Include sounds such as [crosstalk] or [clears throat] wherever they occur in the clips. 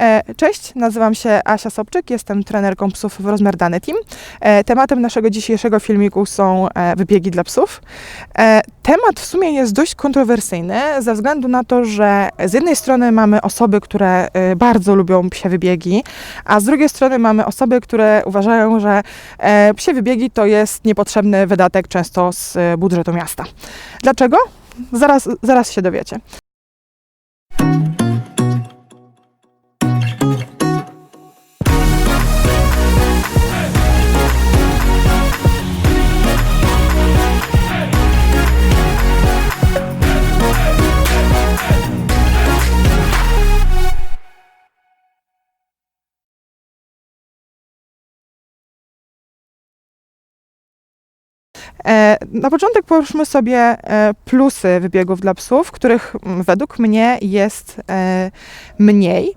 E, Cześć, nazywam się Asia Sobczyk, jestem trenerką psów w Rozmiardany Team. E, Tematem naszego dzisiejszego filmiku są e, wybiegi dla psów. Temat w sumie jest dość kontrowersyjny ze względu na to, że z jednej strony mamy osoby, które bardzo lubią psie wybiegi, a z drugiej strony mamy osoby, które uważają, że psie wybiegi to jest niepotrzebny wydatek często z budżetu miasta. Dlaczego? Zaraz, zaraz się dowiecie. Na początek poruszmy sobie e, plusy wybiegów dla psów, których mm, według mnie jest e, mniej.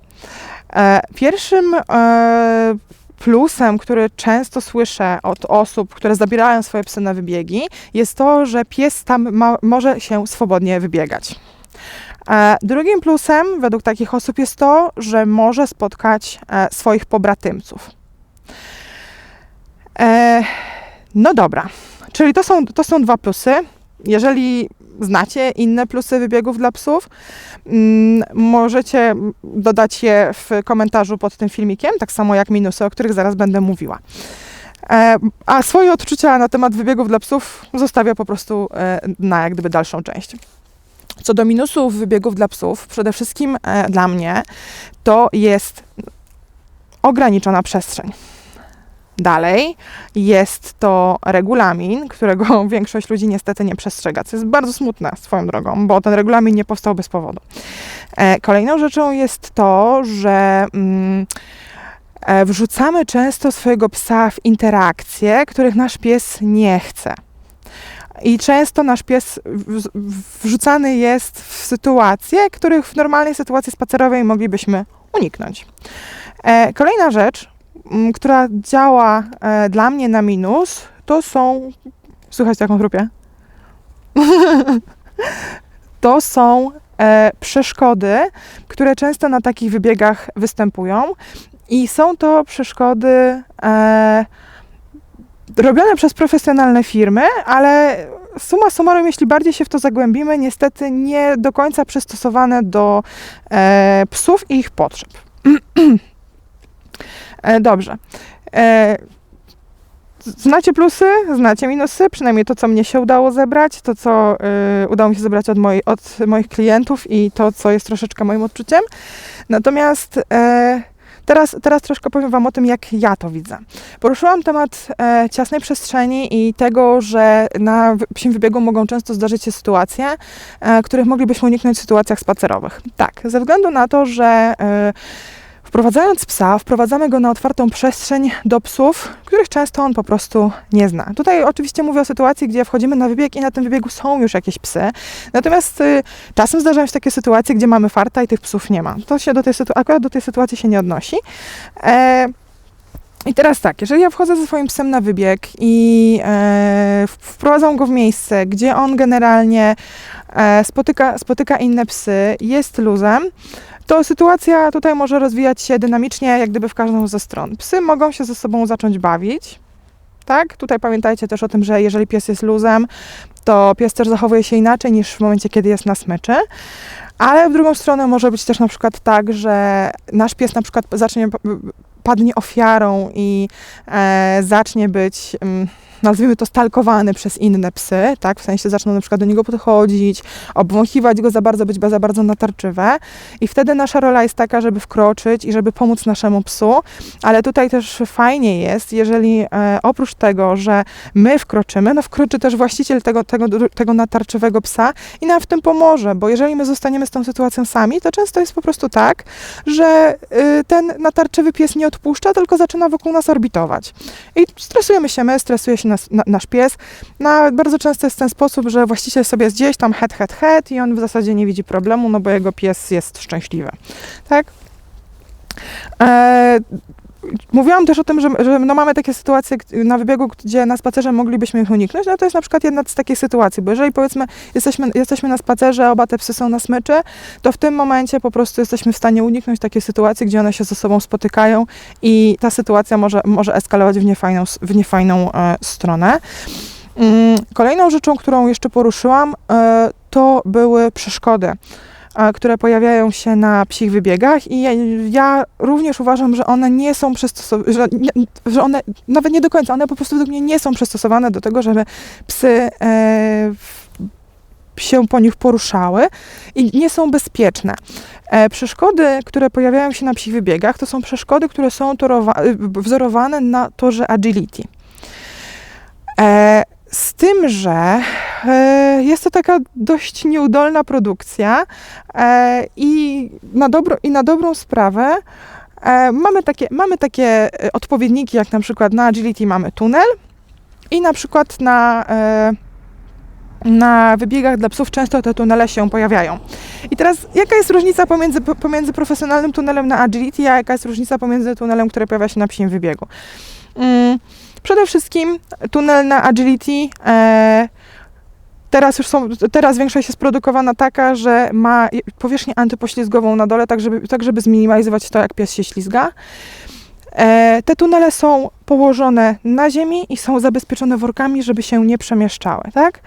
E, Pierwszym e, plusem, który często słyszę od osób, które zabierają swoje psy na wybiegi, jest to, że pies tam ma, może się swobodnie wybiegać. E, Drugim plusem według takich osób jest to, że może spotkać e, swoich pobratymców. E, No dobra, Czyli to są, to są dwa plusy. Jeżeli znacie inne plusy wybiegów dla psów, mm, możecie dodać je w komentarzu pod tym filmikiem, tak samo jak minusy, o których zaraz będę mówiła. E, A swoje odczucia na temat wybiegów dla psów zostawię po prostu e, na jak gdyby dalszą część. Co do minusów wybiegów dla psów, przede wszystkim e, dla mnie to jest ograniczona przestrzeń. Dalej jest to regulamin, którego [laughs] większość ludzi niestety nie przestrzega, co jest bardzo smutne swoją drogą, bo ten regulamin nie powstał bez powodu. E, Kolejną rzeczą jest to, że mm, e, wrzucamy często swojego psa w interakcje, których nasz pies nie chce. I często nasz pies wrzucany jest w sytuacje, których w normalnej sytuacji spacerowej moglibyśmy uniknąć. E, Kolejna rzecz, która działa e, dla mnie na minus, to są. Słychać taką chrupie? [laughs] to są e, przeszkody, które często na takich wybiegach występują. I są to przeszkody e, robione przez profesjonalne firmy, ale suma summarum, jeśli bardziej się w to zagłębimy, niestety nie do końca przystosowane do e, psów i ich potrzeb. [clears throat] E, Dobrze. E, Znacie plusy, znacie minusy, przynajmniej to, co mnie się udało zebrać, to, co y, udało mi się zebrać od, moi, od moich klientów i to, co jest troszeczkę moim odczuciem. Natomiast e, teraz, teraz troszkę powiem Wam o tym, jak ja to widzę. Poruszyłam temat ciasnej przestrzeni i tego, że na psim wybiegu mogą często zdarzyć się sytuacje, których moglibyśmy uniknąć w sytuacjach spacerowych. Tak, ze względu na to, że Wprowadzając psa, wprowadzamy go na otwartą przestrzeń do psów, których często on po prostu nie zna. Tutaj oczywiście mówię o sytuacji, gdzie wchodzimy na wybieg i na tym wybiegu są już jakieś psy. Natomiast y, czasem zdarzają się takie sytuacje, gdzie mamy farta i tych psów nie ma. To się do tej akurat do tej sytuacji się nie odnosi. E, i teraz tak, jeżeli ja wchodzę ze swoim psem na wybieg i e, wprowadzam go w miejsce, gdzie on generalnie e, spotyka, spotyka inne psy, jest luzem, to sytuacja tutaj może rozwijać się dynamicznie, jak gdyby w każdą ze stron. Psy mogą się ze sobą zacząć bawić. Tak? Tutaj pamiętajcie też o tym, że jeżeli pies jest luzem, to pies też zachowuje się inaczej niż w momencie, kiedy jest na smyczy. Ale w drugą stronę może być też na przykład tak, że nasz pies na przykład zacznie padnie ofiarą i e, zacznie być, mm, nazwijmy to, stalkowany przez inne psy, tak? W sensie zaczną na przykład do niego podchodzić, obwąchiwać go za bardzo, być za bardzo natarczywe. I wtedy nasza rola jest taka, żeby wkroczyć i żeby pomóc naszemu psu, ale tutaj też fajnie jest, jeżeli e, oprócz tego, że my wkroczymy, no wkroczy też właściciel tego, tego, tego natarczywego psa i nam w tym pomoże, bo jeżeli my zostaniemy z tą sytuacją sami, to często jest po prostu tak, że y, ten natarczywy pies nie odpuszcza, tylko zaczyna wokół nas orbitować. I stresujemy się my, stresuje się nas, na, nasz pies. No, bardzo często jest w ten sposób, że właściciel sobie jest gdzieś tam head, head, head i on w zasadzie nie widzi problemu, no bo jego pies jest szczęśliwy. Tak? E, Mówiłam też o tym, że, że no mamy takie sytuacje na wybiegu, gdzie na spacerze moglibyśmy ich uniknąć, no to jest na przykład jedna z takich sytuacji, bo jeżeli powiedzmy jesteśmy, jesteśmy na spacerze, oba te psy są na smyczy, to w tym momencie po prostu jesteśmy w stanie uniknąć takiej sytuacji, gdzie one się ze sobą spotykają i ta sytuacja może, może eskalować w niefajną, w niefajną e, stronę. Mm, Kolejną rzeczą, którą jeszcze poruszyłam, e, to były przeszkody, które pojawiają się na psich wybiegach i ja, również uważam, że one nie są przystosowane, że, że one nawet nie do końca, one po prostu według mnie nie są przystosowane do tego, żeby psy e, się po nich poruszały i nie są bezpieczne. E, przeszkody, które pojawiają się na psich wybiegach, to są przeszkody, które są wzorowane na torze agility. E, z tym, że jest to taka dość nieudolna produkcja e, i, na dobro, i na dobrą sprawę e, mamy, takie, mamy takie e, odpowiedniki, jak na przykład na Agility mamy tunel i na przykład na, e, na wybiegach dla psów często te tunele się pojawiają. I teraz jaka jest różnica pomiędzy, pomiędzy profesjonalnym tunelem na Agility, a jaka jest różnica pomiędzy tunelem, który pojawia się na psim wybiegu? Mm, Przede wszystkim tunel na Agility. E, teraz już są, teraz większość jest produkowana taka, że ma powierzchnię antypoślizgową na dole, tak żeby, tak żeby zminimalizować to, jak pies się ślizga. E, te tunele są położone na ziemi i są zabezpieczone workami, żeby się nie przemieszczały, tak?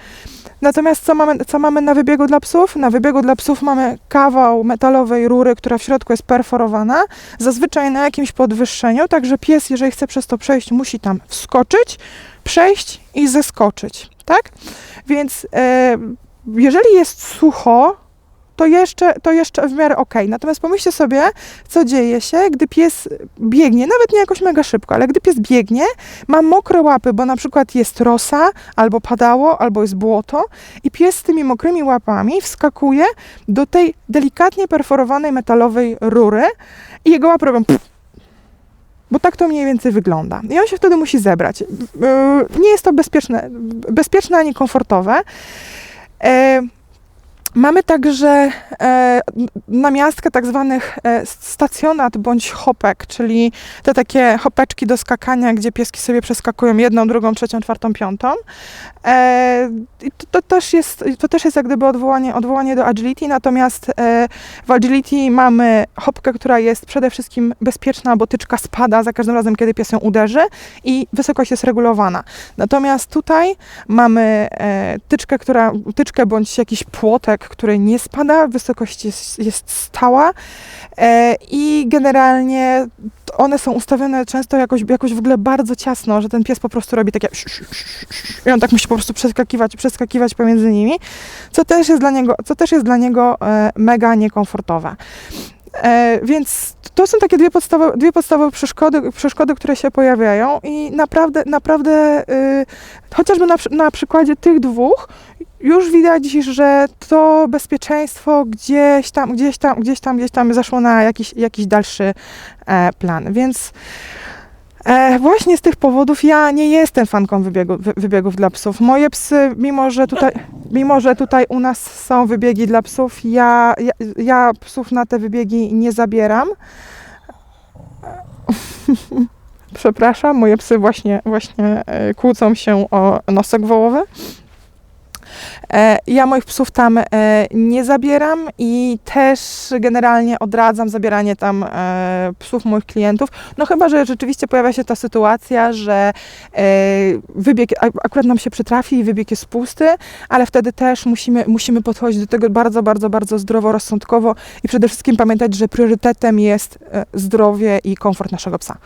Natomiast co mamy, co mamy na wybiegu dla psów? Na wybiegu dla psów mamy kawał metalowej rury, która w środku jest perforowana, zazwyczaj na jakimś podwyższeniu, także pies, jeżeli chce przez to przejść, musi tam wskoczyć, przejść i zeskoczyć, tak? Więc e, jeżeli jest sucho, to jeszcze, to jeszcze w miarę okej. Natomiast pomyślcie sobie, co dzieje się, gdy pies biegnie, nawet nie jakoś mega szybko, ale gdy pies biegnie, ma mokre łapy, bo na przykład jest rosa, albo padało, albo jest błoto i pies z tymi mokrymi łapami wskakuje do tej delikatnie perforowanej metalowej rury i jego łapy robią pff, bo tak to mniej więcej wygląda. I on się wtedy musi zebrać. Yy, Nie jest to bezpieczne, bezpieczne ani komfortowe. Mamy także e, namiastkę tak zwanych e, stacjonat bądź hopek, czyli te takie hopeczki do skakania, gdzie pieski sobie przeskakują jedną, drugą, trzecią, czwartą, piątą. E, to, to, też jest, to też jest jak gdyby odwołanie, odwołanie do agility, natomiast e, w agility mamy hopkę, która jest przede wszystkim bezpieczna, bo tyczka spada za każdym razem, kiedy pies ją uderzy i wysokość jest regulowana. Natomiast tutaj mamy e, tyczkę, która, tyczkę bądź jakiś płotek, który nie spada, wysokość jest, jest stała e, i generalnie one są ustawione często jakoś, jakoś w ogóle bardzo ciasno, że ten pies po prostu robi takie i on tak musi po prostu przeskakiwać, przeskakiwać pomiędzy nimi, co też jest dla niego, co też jest dla niego e, mega niekomfortowe. E, więc to są takie dwie podstawowe, dwie podstawowe przeszkody, przeszkody, które się pojawiają i naprawdę, naprawdę y, chociażby na, na przykładzie tych dwóch już widać, że to bezpieczeństwo gdzieś tam, gdzieś tam, gdzieś tam, gdzieś tam zaszło na jakiś, jakiś dalszy e, plan. Więc e, właśnie z tych powodów ja nie jestem fanką wybiegu, wy, wybiegów dla psów. Moje psy, mimo że tutaj, mimo że tutaj u nas są wybiegi dla psów, ja, ja, ja psów na te wybiegi nie zabieram. [laughs] Przepraszam, moje psy właśnie, właśnie e, kłócą się o nosek wołowy. E, Ja moich psów tam e, nie zabieram i też generalnie odradzam zabieranie tam e, psów moich klientów. No chyba, że rzeczywiście pojawia się ta sytuacja, że wybieg akurat nam się przytrafi i wybieg jest pusty, ale wtedy też musimy, musimy podchodzić do tego bardzo, bardzo, bardzo zdroworozsądkowo i przede wszystkim pamiętać, że priorytetem jest zdrowie i komfort naszego psa.